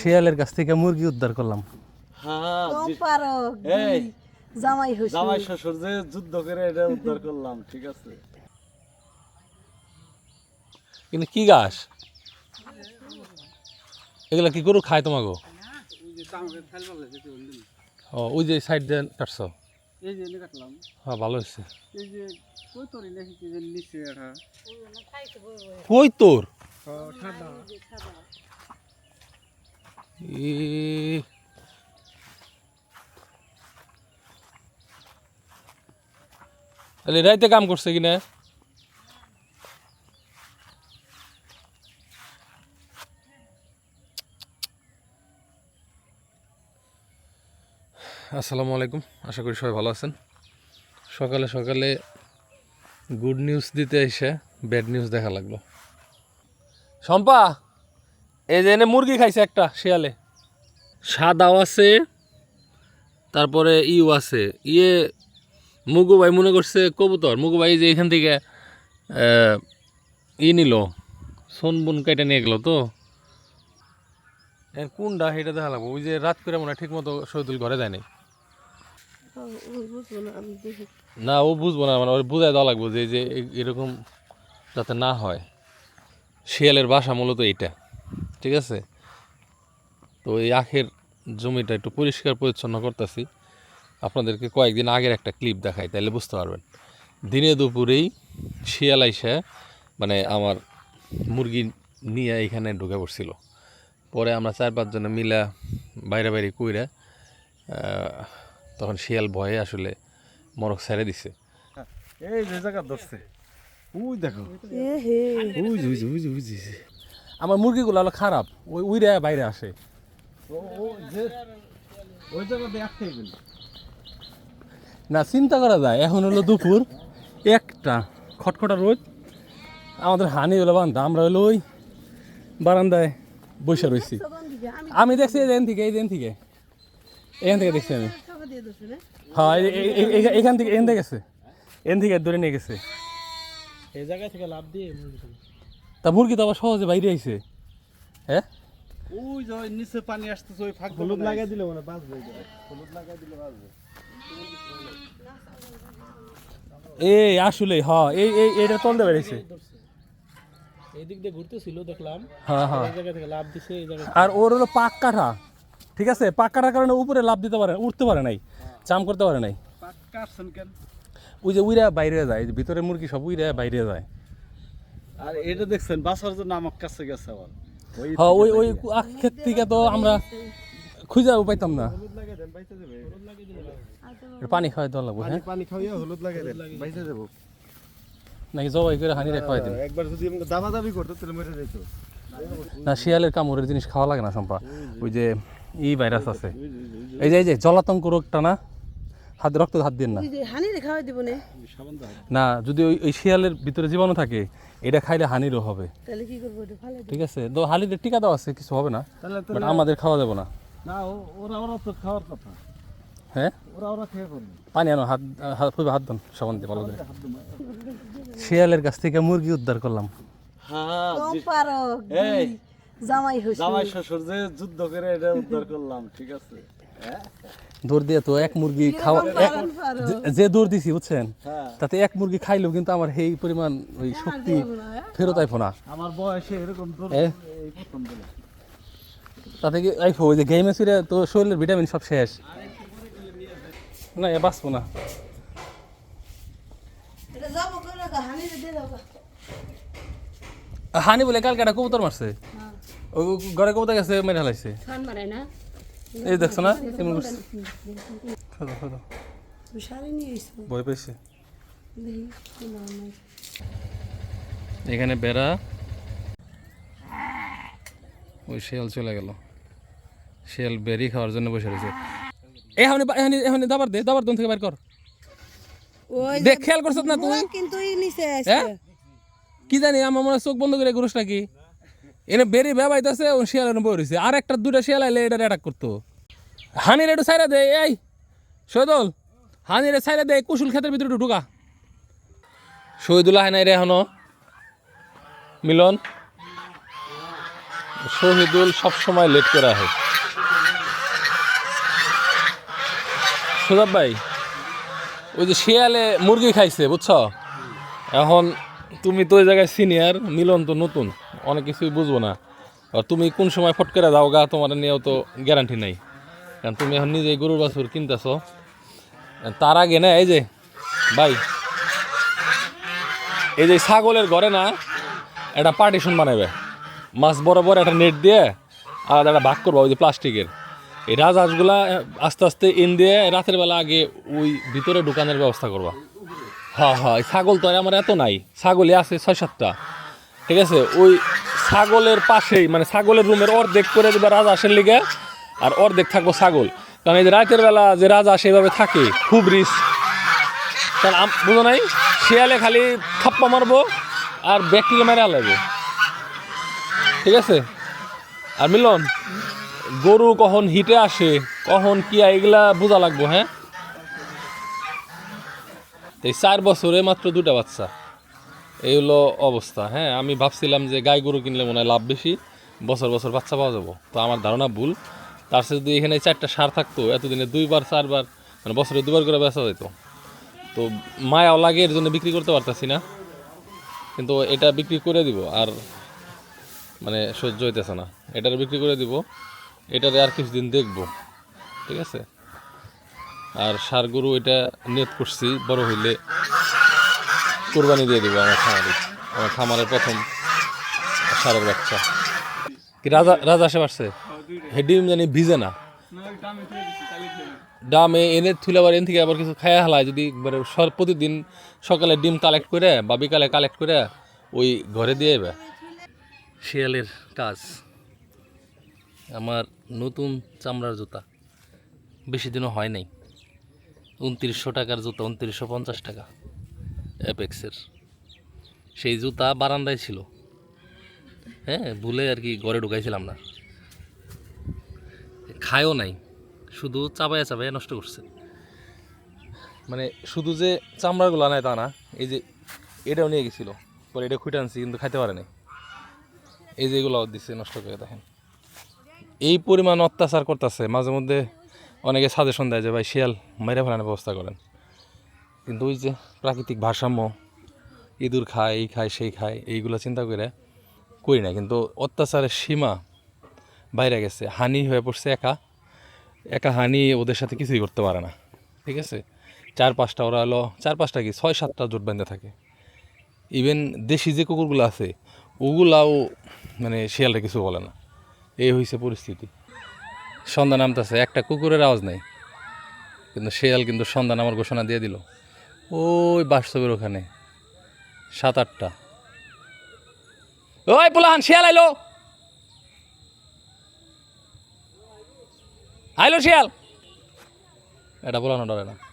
শিয়ালের কাছ থেকে মুরগি উদ্ধার করলাম। হ্যাঁ কম জি- পারো এই। জামাই হইছে জামাই শ্বশুর যে যুদ্ধ করে এটা উদ্ধার করলাম ঠিক আছে। কিন্তু কি গাছ এগুলা কি গরু খায় তোমাকে ও ওই যে সাইড দিয়ে কাটছো? এই যে কাটলাম। হ্যাঁ ভালো হয়েছে। এই যে কই তোর নাকি কি যে নিচে কই তোর সাদা। ই তাহলে রাইতে কাম করছে কিনা আসসালামু আলাইকুম আশা করি সবাই ভালো আছেন। সকালে সকালে গুড নিউজ দিতে এসে ব্যাড নিউজ দেখা লাগল। শম্পা! এই যে এনে মুরগি খাইছে একটা শিয়ালে। সাদাও আছে তারপরে ইউ আছে। ইয়ে মুগু ভাই মনে করছে কবুতর। মুগু ভাই যে এখান থেকে ই নিল সোনবুন কেটে নিয়ে গেল তো। কোনটা সেটা দেখা লাগবো। ওই যে রাত করে মনে হয় ঠিক মতো শহীদুল ঘরে যায় নাই। না ও বুঝব না মানে ওর বুঝাই দেওয়া লাগবো যে যে এরকম যাতে না হয়। শিয়ালের বাসা মূলত এইটা। ঠিক আছে? তো এই আখের জমিটা একটু পরিষ্কার পরিচ্ছন্ন করতেছি। আপনাদেরকে কয়েকদিন আগের একটা ক্লিপ দেখাই তাহলে বুঝতে পারবেন। দিনে দুপুরেই শিয়াল আইসা মানে আমার মুরগি নিয়ে এখানে ঢুকে পড়ছিল। পরে আমরা চার পাঁচজনে মিলা বাইরে বাইরে কইরা তখন শিয়াল ভয়ে আসলে মরক ছেড়ে দিছে। এই যে জায়গা ধরছে। উই দেখো। উই উই উই উই আমার মুরগিগুলো হলো খারাপ। ওই উইরে বাইরে আসে। না চিন্তা করা যায় এখন হলো দুপুর একটা খটখটা রোদ আমাদের হানি হলো বান্ধা আমরা হলো ওই বারান্দায় বসে রয়েছি আমি দেখছি এই দেন থেকে এই দেন থেকে। এখান থেকে দেখছি আমি। হ্যাঁ এখান থেকে এখান থেকে গেছে। এখান থেকে ধরে নিয়ে গেছে। এই জায়গা থেকে লাভ দিয়ে তা মুরগি তো আবার সহজে বাইরে আইছে। হ্যাঁ? ওই যে নিচে পানি আসতেছে ওই ফাঁক হলুদ লাগাই দিলে মনে বাঁচবে হলুদ লাগাই দিলে বাঁচবে। এই আসলে হ্যাঁ এই এই এটা তলতে বেড়েছে এই দিক দিয়ে ঘুরতেছিল দেখলাম। হ্যাঁ হ্যাঁ এই জায়গা থেকে লাভ দিছে এই জায়গা আর ওর হলো পাক কাঠা ঠিক আছে? পাক কাটার কারণে উপরে লাভ দিতে পারে উঠতে পারে নাই। চাম করতে পারে নাই। পাক কাটছেন কেন? ওই যে উইরা বাইরে যায় ভিতরে মুরগি সব উইরা বাইরে যায়। আর এটা দেখছেন বাসার জন্য আমার কাছে গেছে আবার। ওই হ্যাঁ ওই ওই ক্ষেত থেকে তো আমরা খুঁজে পাইতাম না। পানি খাওয়াই দেওয়া লাগবো হ্যাঁ? পানি খাওয়াইয়া হলুদ লাগাই দেন যাব নাকি জবাই করে হানি খাওয়াই দিন একবার যদি দাবা দাবি করতো তাহলে মরে যেত না শিয়ালের কামড়ের জিনিস খাওয়া লাগে না সম্পা ওই যে ই ভাইরাস আছে। এই যে এই যে জলাতঙ্ক রোগটা না? হাত রক্ত হাত দিন না। হানি খাওয়াই দিব না। না যদি ওই ওই শিয়ালের ভিতরে জীবাণু থাকে এটা খাইলে হানিরও হবে। তাহলে কি করব ঠিক আছে? তো হালিদের টিকা দেওয়া আছে কিছু হবে না। বাট আমাদের খাওয়া যাবে না। না ওরা ওরা তো খাওয়ার কথা। হ্যাঁ? ওরা ওরা খেয়ে করবে পানি আনো হাত হাত খুবই হাত ধন সাবান দিয়ে ভালো করে। শিয়ালের কাছ থেকে মুরগি উদ্ধার করলাম। হ্যাঁ জামাই শ্বশুর যে যুদ্ধ করে এটা উদ্ধার করলাম ঠিক আছে? হ্যাঁ? দৌড় দিয়ে তো এক মুরগি খাওয়া যে- দৌড় দিছি বুঝছেন? হ্যাঁ। তাতে এক মুরগি খাইলেও কিন্তু আমার সেই পরিমাণ ওই শক্তি ফেরত আইফো না। আমার বয়সে এরকম তাতে কি আইফো? ওই যে গেমে ফিরে তো শরীরের ভিটামিন সব শেষ। না এ বাঁচবো না। এটা যাব করে দাও হানি বলে কালকে একটা কবুতর মারছে। ও ঘরে কবুতর গেছে মেরে হালাইছে না? এই দেখছ না? কেমন করছে? ভয়। এখানে বেড়া। ওই শিয়াল চলে গেল। শিয়াল বেরি খাওয়ার জন্য বসে রয়েছে। এখানে এখানে এখানে দাবার দে দাবার দন থেকে বাইর কর। ওই দেখ খেয়াল করছত না তুই? কিন্তু হ্যাঁ কি জানি আমার মনে হয় চোখ বন্ধ করে ঘুরস নাকি? এনে বেরি বেবাইতেছে ও শিয়াল এনে বই রয়েছে আর একটা দুটা শিয়াল আইলে এটা অ্যাটাক করতো। হানির একটু সাইরা দে, এই শহীদুল হানির সাইরা দে কুশুল ক্ষেতের ভিতরে ঢুকা। শহীদুল আয় নাই রে এখনও। মিলন শহীদুল সবসময় লেট করে আসে সুজাব ভাই, ওই যে শিয়ালে মুরগি খাইছে, বুঝছ? এখন তুমি তো ওই জায়গায় সিনিয়র মিলন তো নতুন। অনেক কিছুই বুঝব না। তুমি কোন সময় ফট করে দাও গা, তোমার নিয়েও তো গ্যারান্টি নাই। কারণ তুমি এখন নিজেই গরুর বাছুর কিনতেছো। তার আগে না, এই যে, ভাই, এই যে ছাগলের ঘরে না, একটা পার্টিশন বানাবে মাছ বরাবর একটা নেট দিয়ে আলাদা একটা ভাগ করব, ওই যে প্লাস্টিকের। এই রাজহাঁসগুলা আস্তে আস্তে ইন দিয়ে রাতের বেলা আগে ওই ভিতরে ঢুকানোর ব্যবস্থা করবা। হ্যাঁ হ্যাঁ ছাগল তো আমার এত নাই। ছাগলই আছে ছয় সাতটা ঠিক আছে? ওই ছাগলের পাশেই মানে ছাগলের রুমের অর্ধেক করে দেবে রাজা রাজহাঁসের লিগে, আর অর্ধেক থাকব ছাগল। কারণ এই যে রাতের বেলা যে রাজহাঁস এইভাবে থাকে, খুব রিস্ক কারণ বুঝো নাই? শিয়ালে খালি থাপ্পা মারবো আর ব্যাকটেরিয়া মেরে লাগবে ঠিক আছে? আর মিলন, গরু কখন হিটে আসে, কখন কি এগুলা বোঝা লাগবো হ্যাঁ? এই চার বছরে মাত্র দুটা বাচ্চা। এই হলো অবস্থা হ্যাঁ? আমি ভাবছিলাম যে গাই গরু কিনলে মনে হয় লাভ বেশি, বছর বছর বাচ্চা পাওয়া যাব। তো আমার ধারণা ভুল। তার সাথে যদি এখানে চারটা সার থাকতো, এতদিনে দুইবার, চারবার মানে বছরে দুবার করে বেচা যেত। তো মায়াও লাগে এর জন্য বিক্রি করতে পারতাছি না। কিন্তু এটা বিক্রি করে দিব আর মানে সহ্য হইতেছে না। এটার বিক্রি করে দিব, এটারে আর কিছুদিন দেখব। ঠিক আছে? আর সার গরু এটা নিয়ত করছি, বড় হইলে কোরবানি দিয়ে দিব আমার খামারে। আমার খামারের প্রথম সারের বাচ্চা। কি রাজা রাজা আসে পারছে? হে ডিম জানি ভিজে না। ডামে এনে থুলে আবার এন থেকে আবার কিছু খায়া হালায়। যদি মানে সর- প্রতিদিন সকালে ডিম কালেক্ট করে, বা বিকালে কালেক্ট করে, ওই ঘরে দিয়ে যাবে শিয়ালের কাজ। আমার নতুন চামড়ার জুতা। বেশি দিনও হয় নাই। উনত্রিশশো টাকার জুতা, উনত্রিশশো পঞ্চাশ টাকা। অ্যাপেক্সের সেই জুতা বারান্দায় ছিল। হ্যাঁ ভুলে আর কি ঘরে ঢুকাইছিলাম না। খায়ও নাই। শুধু চাবায়া চাবায়া নষ্ট করছে। মানে শুধু যে চামড়াগুলো নেয় তা না, এই যে এটাও নিয়ে গেছিল। পরে এটা খুঁটে আনছি, কিন্তু খাইতে পারে নাই। এই যে এগুলো দিচ্ছে নষ্ট করে দেখেন। এই পরিমাণ অত্যাচার করতেছে, মাঝে মধ্যে অনেকে সাজেশন দেয় যে, ভাই, শিয়াল মেরে ফেলানোর ব্যবস্থা করেন। কিন্তু ওই যে প্রাকৃতিক ভারসাম্য, ইঁদুর খায়, এই খায়, সেই খায়, এইগুলো চিন্তা করে করি না। কিন্তু অত্যাচারের সীমা বাইরে গেছে, হানি হয়ে পড়ছে একা। একা হানি ওদের সাথে কিছুই করতে পারে না, ঠিক আছে? চার পাঁচটা ওরা হলো চার পাঁচটা কি? ছয়, সাতটা জোট বেঁধে থাকে। ইভেন দেশি যে কুকুরগুলো আছে, ওগুলাও মানে শিয়ালটা কিছু বলে না। এই হয়েছে পরিস্থিতি। সন্ধ্যা নামতেছে, একটা কুকুরের আওয়াজ নাই। কিন্তু শিয়াল কিন্তু সন্ধ্যা নামার ঘোষণা দিয়ে দিল। ওই বাস্তবের ওখানে। সাত, আটটা। ওই পোলাহান, শিয়াল আইলো। আইলো শিয়াল। এটা বলানো ডরে না।